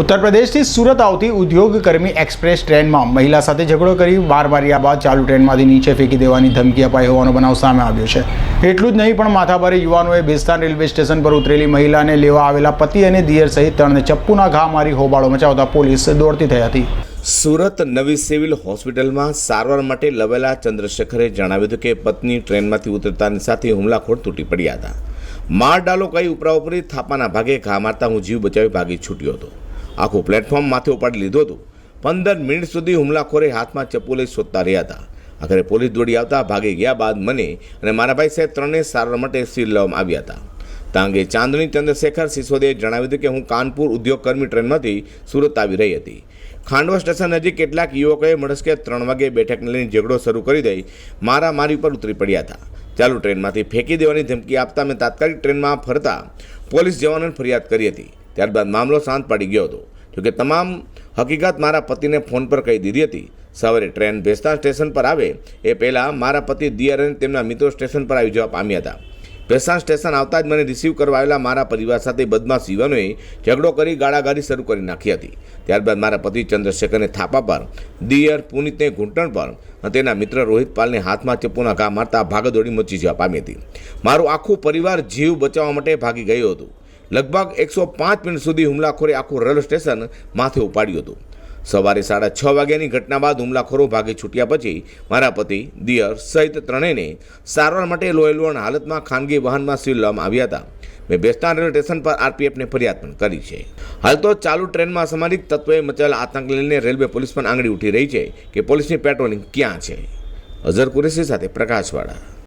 ઉત્તર પ્રદેશથી સુરત આવતી ઉદ્યોગ કર્મી એક્સપ્રેસ ટ્રેનમાં મહિલા સાથે ઝઘડો કરી બાર માર્યા બાદ ચાલુ ટ્રેનમાંથી નીચે ફેંકી દેવાની ધમકી અપાઈ હોવાનો બનાવ સામે આવ્યો છે. એટલું જ નહીં, પણ માથાભારે યુવાનોએ બેસ્તાન રેલવે સ્ટેશન પર ઉતરેલી મહિલાને લેવા આવેલા પતિ અને દિયર સહિત ત્રણને ચપ્પુના ઘા મારી હોબાળો મચાવતા પોલીસ દોડતી થઈ હતી. સુરત નવી સિવિલ હોસ્પિટલમાં સારવાર માટે લવેલા ચંદ્રશેખરે જણાવ્યું હતું કે પત્ની ટ્રેનમાંથી ઉતરતાની સાથે હુમલાખોર તૂટી પડ્યા હતા. માર ડાલો કઈ ઉપરા ઉપરી થાપાના ભાગે ઘા મારતા હું જીવ બચાવી ભાગી છૂટ્યો હતો. આખું પ્લેટફોર્મ માથે ઉપાડી લીધું હતું. પંદર મિનિટ સુધી હુમલાખોરે હાથમાં ચપ્પુ લઈ શોધતા રહ્યા હતા. આખરે પોલીસ દોડી આવતા ભાગી ગયા બાદ મને અને મારા ભાઈ સાહેબ ત્રણેય સારવાર માટે સીલ લેવામાં આવ્યા હતા. તા અંગે ચાંદની ચંદ્રશેખર સિસોદિયાએ જણાવ્યું હતું કે હું કાનપુર ઉદ્યોગકર્મી ટ્રેનમાંથી સુરત આવી રહી હતી. ખાંડવા સ્ટેશન નજીક કેટલાક યુવકોએ મળસ્કે ત્રણ વાગે બેઠકને લઈને ઝઘડો શરૂ કરી દઈ મારા મારી પર ઉતરી પડ્યા હતા. ચાલુ ટ્રેનમાંથી ફેંકી દેવાની ધમકી આપતા મેં તાત્કાલિક ટ્રેનમાં ફરતા પોલીસ જવાનોને ફરિયાદ કરી હતી. ત્યારબાદ મામલો શાંત પડી ગયો હતો. જોકે તમામ હકીકત મારા પતિને ફોન પર કહી દીધી હતી. સવારે ટ્રેન ભેસ્તાન સ્ટેશન પર આવે, એ પહેલાં મારા પતિ દિયર અને તેમના મિત્રો સ્ટેશન પર આવી જવા પામ્યા હતા. ભેસ્તા સ્ટેશન આવતા જ મને રિસીવ કરવા આવેલા મારા પરિવાર સાથે બદમાશ યુવાનોએ ઝઘડો કરી ગાળાગાળી શરૂ કરી નાખી હતી. ત્યારબાદ મારા પતિ ચંદ્રશેખરને થાપા પર, દિયર પુનિતને ઘૂંટણ પર અને તેના મિત્ર રોહિત પાલને હાથમાં ચપ્પુના ઘા મારતા ભાગદોડી મચી જવા પામી હતી. મારું આખું પરિવાર જીવ બચાવવા માટે ભાગી ગયું હતું. લગભગ એકસો પાંચ મિનિટ સુધી હુમલાખોરે આખું રેલવે સ્ટેશન માથે ઉપાડ્યું હતું. સવારે સાડા છ વાગ્યાની ઘટના બાદ હુમલાખોરો ભાગે છૂટ્યા પછી મારા પતિ, દિયર સહિત ત્રણેયને સારવાર માટે લોહીલોણ હાલતમાં ખાનગી વાહનમાં સિવિલ લેવામાં આવ્યા હતા. મેં બેસ્તાન રેલવે સ્ટેશન પર આરપીએફને ફરિયાદ પણ કરી છે. હાલ તો ચાલુ ટ્રેનમાં અસામાજિક તત્વોએ મચાવેલા આતંક લઈને રેલવે પોલીસ પણ આંગળી ઉઠી રહી છે કે પોલીસની પેટ્રોલિંગ ક્યાં છે. અઝર કુરેશી સાથે પ્રકાશવાળા.